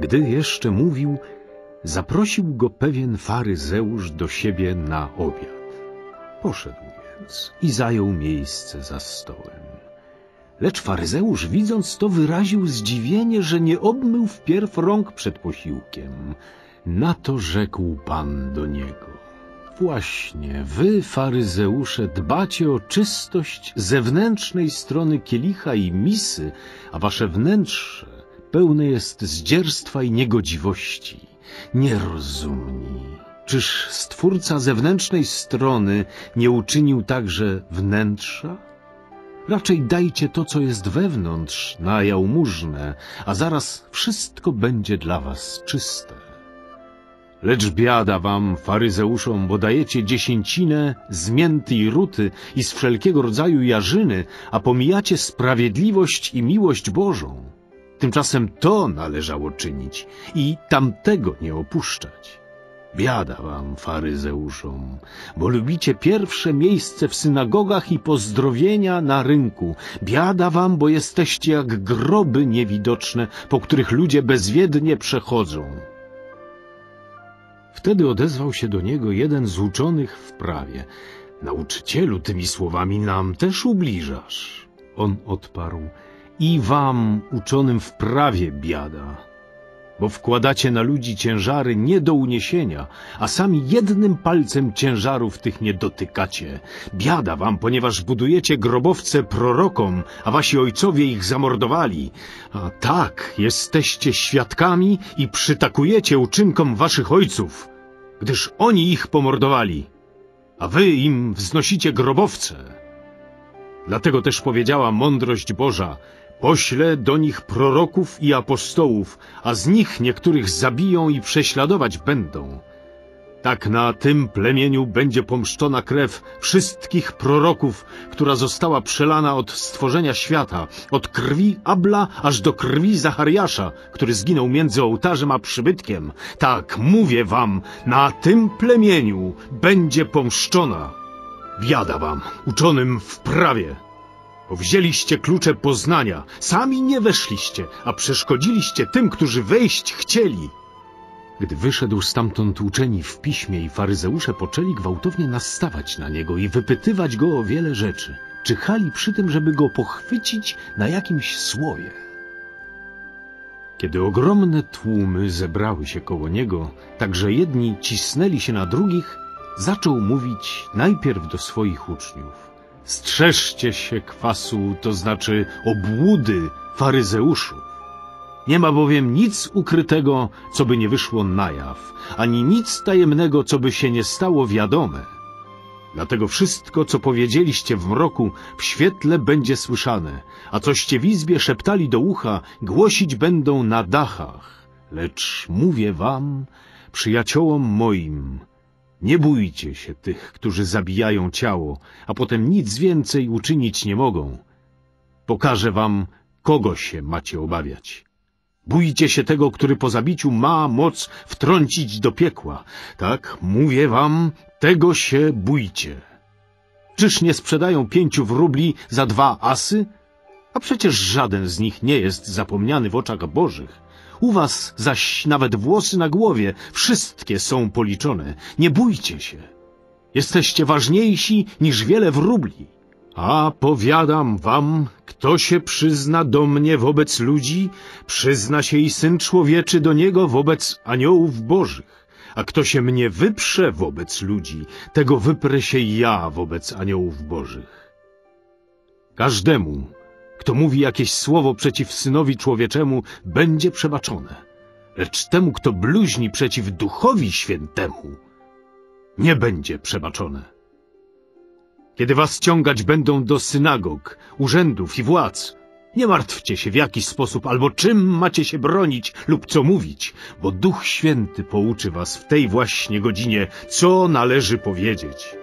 Gdy jeszcze mówił, zaprosił go pewien faryzeusz do siebie na obiad. Poszedł więc i zajął miejsce za stołem. Lecz faryzeusz, widząc to, wyraził zdziwienie, że nie obmył wpierw rąk przed posiłkiem. Na to rzekł Pan do niego. Właśnie, wy, faryzeusze, dbacie o czystość zewnętrznej strony kielicha i misy, a wasze wnętrze pełne jest zdzierstwa i niegodziwości. Nierozumni. Czyż stwórca zewnętrznej strony nie uczynił także wnętrza? Raczej dajcie to, co jest wewnątrz, na jałmużnę, a zaraz wszystko będzie dla was czyste. Lecz biada wam, faryzeuszom, bo dajecie dziesięcinę z mięty i ruty i z wszelkiego rodzaju jarzyny, a pomijacie sprawiedliwość i miłość Bożą. Tymczasem to należało czynić i tamtego nie opuszczać. Biada wam, faryzeuszom, bo lubicie pierwsze miejsce w synagogach i pozdrowienia na rynku. Biada wam, bo jesteście jak groby niewidoczne, po których ludzie bezwiednie przechodzą. Wtedy odezwał się do niego jeden z uczonych w prawie. Nauczycielu, tymi słowami nam też ubliżasz. On odparł, i wam, uczonym w prawie, biada, bo wkładacie na ludzi ciężary nie do uniesienia, a sami jednym palcem ciężarów tych nie dotykacie. Biada wam, ponieważ budujecie grobowce prorokom, a wasi ojcowie ich zamordowali. A tak, jesteście świadkami i przytakujecie uczynkom waszych ojców, gdyż oni ich pomordowali, a wy im wznosicie grobowce. Dlatego też powiedziała mądrość Boża, Poślę do nich proroków i apostołów, a z nich niektórych zabiją i prześladować będą. Tak na tym plemieniu będzie pomszczona krew wszystkich proroków, która została przelana od stworzenia świata, od krwi Abla aż do krwi Zachariasza, który zginął między ołtarzem a przybytkiem. Tak, mówię wam, na tym plemieniu będzie pomszczona. Biada wam, uczonym w prawie. Wzięliście klucze poznania, sami nie weszliście, a przeszkodziliście tym, którzy wejść chcieli. Gdy wyszedł stamtąd uczeni w piśmie i faryzeusze poczęli gwałtownie nastawać na niego i wypytywać go o wiele rzeczy. Czyhali przy tym, żeby go pochwycić na jakimś słowie. Kiedy ogromne tłumy zebrały się koło niego, tak że jedni cisnęli się na drugich, zaczął mówić najpierw do swoich uczniów. Strzeżcie się kwasu, to znaczy obłudy faryzeuszów. Nie ma bowiem nic ukrytego, co by nie wyszło na jaw, ani nic tajemnego, co by się nie stało wiadome. Dlatego wszystko, co powiedzieliście w mroku, w świetle będzie słyszane, a coście w izbie szeptali do ucha, głosić będą na dachach. Lecz mówię wam, przyjaciołom moim, nie bójcie się tych, którzy zabijają ciało, a potem nic więcej uczynić nie mogą. Pokażę wam, kogo się macie obawiać. Bójcie się tego, który po zabiciu ma moc wtrącić do piekła. Tak, mówię wam, tego się bójcie. Czyż nie sprzedają pięciu wróbli za dwa asy? A przecież żaden z nich nie jest zapomniany w oczach bożych. U was zaś nawet włosy na głowie, wszystkie są policzone. Nie bójcie się. Jesteście ważniejsi niż wiele wróbli. A powiadam wam, kto się przyzna do mnie wobec ludzi, przyzna się i Syn Człowieczy do niego wobec aniołów bożych. A kto się mnie wyprze wobec ludzi, tego wyprę się ja wobec aniołów bożych. Każdemu, kto mówi jakieś słowo przeciw Synowi Człowieczemu, będzie przebaczone. Lecz temu, kto bluźni przeciw Duchowi Świętemu, nie będzie przebaczone. Kiedy was ciągać będą do synagog, urzędów i władz, nie martwcie się w jaki sposób albo czym macie się bronić lub co mówić, bo Duch Święty pouczy was w tej właśnie godzinie, co należy powiedzieć.